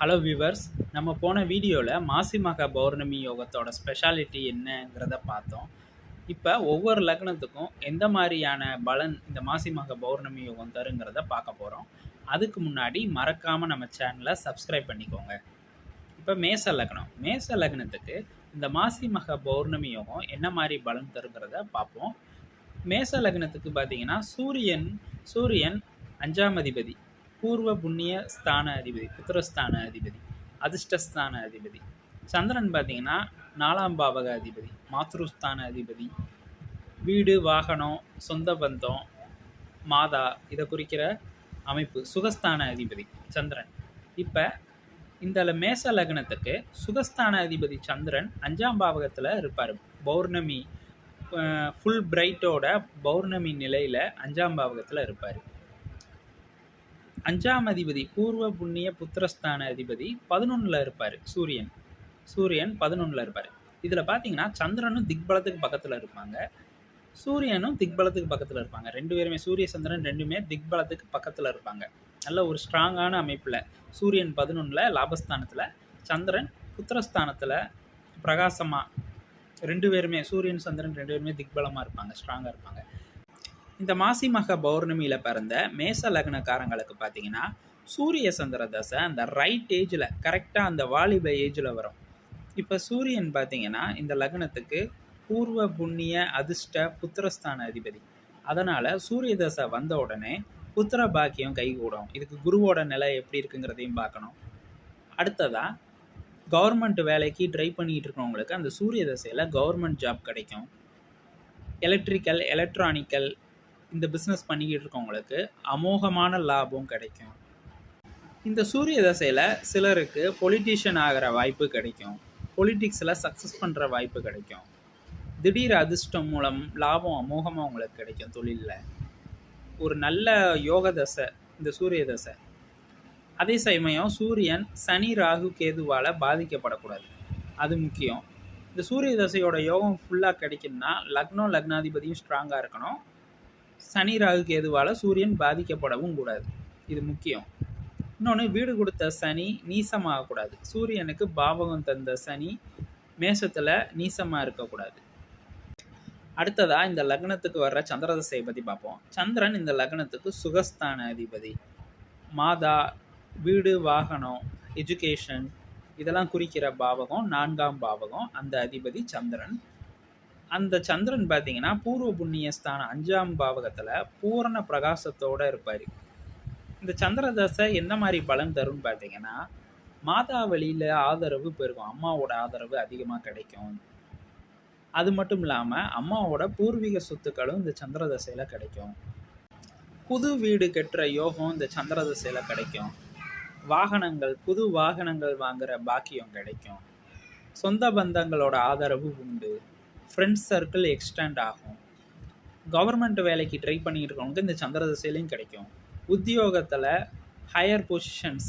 Hello viewers நம்ம போன வீடியோவில் மாசி மக பௌர்ணமி யோகத்தோட ஸ்பெஷாலிட்டி என்னங்கிறத பார்த்தோம். இப்போ ஒவ்வொரு லக்னத்துக்கும் எந்த மாதிரியான பலன் இந்த மாசி மக பௌர்ணமி யோகம் தருங்கிறத பார்க்க போகிறோம் அதுக்கு முன்னாடி மறக்காமல் நம்ம சேனலை சப்ஸ்கிரைப் பண்ணிக்கோங்க. இப்போ மேச லக்னம். மேச லக்னத்துக்கு இந்த மாசி மகா பௌர்ணமி யோகம் என்ன மாதிரி பலன் தருங்கிறத பார்ப்போம். மேச லக்னத்துக்கு பார்த்தீங்கன்னா சூரியன் சூரியன் அஞ்சாம் அதிபதி. பூர்வ புண்ணிய ஸ்தான அதிபதி புத்திரஸ்தான அதிபதி அதிர்ஷ்டஸ்தான அதிபதி. சந்திரன் பார்த்தீங்கன்னா நாலாம் பாவக அதிபதி மாத்ருஸ்தான அதிபதி. வீடு வாகனம் சொந்த பந்தம் மாதா இதை குறிக்கிற அமைப்பு சுகஸ்தான அதிபதி சந்திரன். இப்போ இந்த மேச லக்னத்துக்கு சுகஸ்தான அதிபதி சந்திரன் அஞ்சாம் பாவகத்தில் இருப்பார். பௌர்ணமி ஃபுல் பிரைட்டோட பௌர்ணமி நிலையில் அஞ்சாம் பாவகத்தில் இருப்பார். அஞ்சாம் அதிபதி பூர்வ புண்ணிய புத்திரஸ்தான அதிபதி பதினொன்றில் இருப்பார் சூரியன். சூரியன் பதினொன்றில் இருப்பார். இதில் பார்த்தீங்கன்னா சந்திரனும் திக்பலத்துக்கு பக்கத்தில் இருப்பாங்க. சூரியனும் திக்பலத்துக்கு பக்கத்தில் இருப்பாங்க. ரெண்டு பேருமே சூரிய சந்திரன் ரெண்டுமே திக்பலத்துக்கு பக்கத்தில் இருப்பாங்க. நல்ல ஒரு ஸ்ட்ராங்கான அமைப்பில். சூரியன் பதினொன்றில் லாபஸ்தானத்தில் சந்திரன் புத்திரஸ்தானத்தில் பிரகாசமாக ரெண்டு பேருமே சூரியன் சந்திரன் ரெண்டு பேருமே திக்பலமாக இருப்பாங்க ஸ்ட்ராங்காக இருப்பாங்க. இந்த மாசி மக பௌர்ணமியில் பிறந்த மேச லக்னக்காரங்களுக்கு பார்த்தீங்கன்னா சூரிய சந்திர தசை அந்த ரைட் ஏஜில் கரெக்டாக அந்த வாலிப ஏஜில் வரும். இப்போ சூரியன் பார்த்தீங்கன்னா இந்த லக்னத்துக்கு பூர்வ புண்ணிய அதிர்ஷ்ட புத்திரஸ்தான அதிபதி. அதனால் சூரிய தசை வந்த உடனே புத்திர பாக்கியம் கைகூடும். இதுக்கு குருவோட நிலை எப்படி இருக்குங்கிறதையும் பார்க்கணும். அடுத்ததாக கவர்மெண்ட் வேலைக்கு ட்ரை பண்ணிகிட்டு இருக்கவங்களுக்கு அந்த சூரிய தசையில் கவர்மெண்ட் ஜாப் கிடைக்கும். எலக்ட்ரிக்கல் எலக்ட்ரானிக்கல் இந்த பிஸ்னஸ் பண்ணிக்கிட்டு இருக்கவங்களுக்கு அமோகமான லாபம் கிடைக்கும். இந்த சூரிய தசையில் சிலருக்கு பொலிட்டீஷியன் ஆகிற வாய்ப்பு கிடைக்கும். பொலிட்டிக்ஸில் சக்ஸஸ் பண்ணுற வாய்ப்பு கிடைக்கும். திடீர் அதிர்ஷ்டம் மூலம் லாபம் அமோகமாக உங்களுக்கு கிடைக்கும் தொழிலில். ஒரு நல்ல யோக தசை இந்த சூரிய தசை. அதே சமயம் சூரியன் சனி ராகு கேதுவால் பாதிக்கப்படக்கூடாது. அது முக்கியம். இந்த சூரிய தசையோட யோகம் ஃபுல்லாக கிடைக்கும்னா லக்னம் லக்னாதிபதியும் ஸ்ட்ராங்காக இருக்கணும். சனி ராகு கேதுவால் சூரியன் பாதிக்கப்படவும் கூடாது. இது முக்கியம். இன்னொன்று வீடு கொடுத்த சனி நீசமாகக்கூடாது. சூரியனுக்கு பாவகம் தந்த சனி மேஷத்தில் நீசமாக இருக்கக்கூடாது. அடுத்ததாக இந்த லக்னத்துக்கு வர்ற சந்திரதசையை பற்றி பார்ப்போம். சந்திரன் இந்த லக்னத்துக்கு சுகஸ்தான அதிபதி. மாதா வீடு வாகனம் எஜுகேஷன் இதெல்லாம் குறிக்கிற பாவகம் நான்காம் பாவகம் அந்த அதிபதி சந்திரன். அந்த சந்திரன் பார்த்தீங்கன்னா பூர்வ புண்ணிய ஸ்தானம் அஞ்சாம் பாவகத்தில் பூரண பிரகாசத்தோடு இருப்பார். இந்த சந்திர தசை எந்த மாதிரி பலன் தரும்னு பார்த்தீங்கன்னா மாதாவளியில் ஆதரவு பெருகும். அம்மாவோட ஆதரவு அதிகமாக கிடைக்கும். அது மட்டும் இல்லாமல் அம்மாவோட பூர்வீக சொத்துக்களும் இந்த சந்திர தசையில் கிடைக்கும். புது வீடு கட்டுற யோகம் இந்த சந்திர தசையில் கிடைக்கும். வாகனங்கள் புது வாகனங்கள் வாங்குகிற பாக்கியம் கிடைக்கும். சொந்த பந்தங்களோட ஆதரவு உண்டு. ஃப்ரெண்ட்ஸ் சர்க்கிள் எக்ஸ்டெண்ட் ஆகும். கவர்மெண்ட் வேலைக்கு ட்ரை பண்ணிக்கிட்டு இருக்கவங்களுக்கு இந்த சந்திர திசையிலையும் கிடைக்கும். உத்தியோகத்தில் ஹையர் பொசிஷன்ஸ்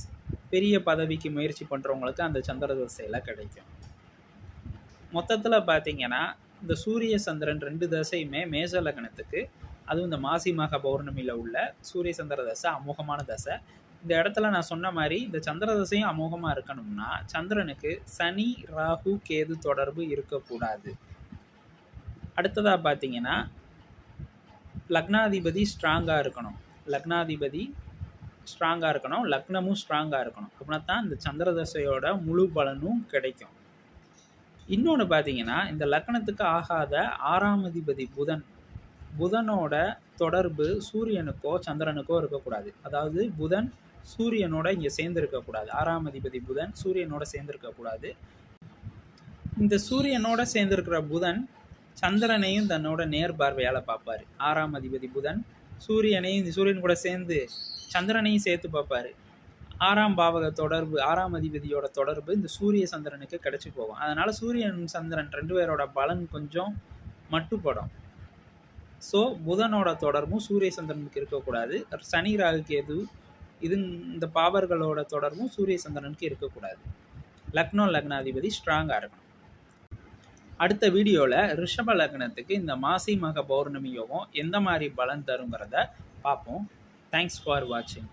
பெரிய பதவிக்கு முயற்சி பண்ணுறவங்களுக்கு அந்த சந்திர தசையில் கிடைக்கும். மொத்தத்தில் பார்த்தீங்கன்னா இந்த சூரிய சந்திரன் ரெண்டு தசையுமே மேச லக்னத்துக்கு அதுவும் இந்த மாசி மக பௌர்ணமியில் உள்ள சூரிய சந்திர தசை அமோகமான தசை. இந்த இடத்துல நான் சொன்ன மாதிரி இந்த சந்திர தசையும் அமோகமாக இருக்கணும்னா சந்திரனுக்கு சனி ராகு கேது தொடர்பு இருக்கக்கூடாது. அடுத்ததாக பார்த்தீங்கன்னா லக்னாதிபதி ஸ்ட்ராங்காக இருக்கணும். லக்னாதிபதி ஸ்ட்ராங்காக இருக்கணும். லக்னமும் ஸ்ட்ராங்காக இருக்கணும். அப்படின்னா தான் இந்த சந்திரதசையோட முழு பலனும் கிடைக்கும். இன்னொன்று பார்த்தீங்கன்னா இந்த லக்னத்துக்கு ஆகாத ஆறாம் அதிபதி புதன். புதனோட தொடர்பு சூரியனுக்கோ சந்திரனுக்கோ இருக்கக்கூடாது. அதாவது புதன் சூரியனோட இங்கே சேர்ந்து இருக்கக்கூடாது ஆறாம் அதிபதி புதன் சூரியனோட சேர்ந்துருக்கக்கூடாது. இந்த சூரியனோட சேர்ந்துருக்கிற புதன் சந்திரனையும் தன்னோட நேர் பார்வையால் பார்ப்பார். ஆறாம் அதிபதி புதன் சூரியனையும் இந்த சூரியன் கூட சேர்ந்து சந்திரனையும் சேர்த்து பார்ப்பார். ஆறாம் பாவக தொடர்பு ஆறாம் அதிபதியோட தொடர்பு இந்த சூரிய சந்திரனுக்கு கிடச்சி போகும். அதனால் சூரியன் சந்திரன் ரெண்டு பேரோட பலன் கொஞ்சம் மட்டுப்படும். ஸோ புதனோட தொடர்பும் சூரிய சந்திரனுக்கு இருக்கக்கூடாது. சனி ராகு கேது இது இந்த பாவர்களோட தொடர்பும் சூரிய சந்திரனுக்கு இருக்கக்கூடாது. லக்னோ லக்னாதிபதி ஸ்ட்ராங்காக இருக்கணும். அடுத்த வீடியோவில் ரிஷப லக்னத்துக்கு இந்த மாசி மக பௌர்ணமி யோகம் எந்த மாதிரி பலன் தருங்கிறத பார்ப்போம் தேங்க்ஸ் ஃபார் வாட்சிங்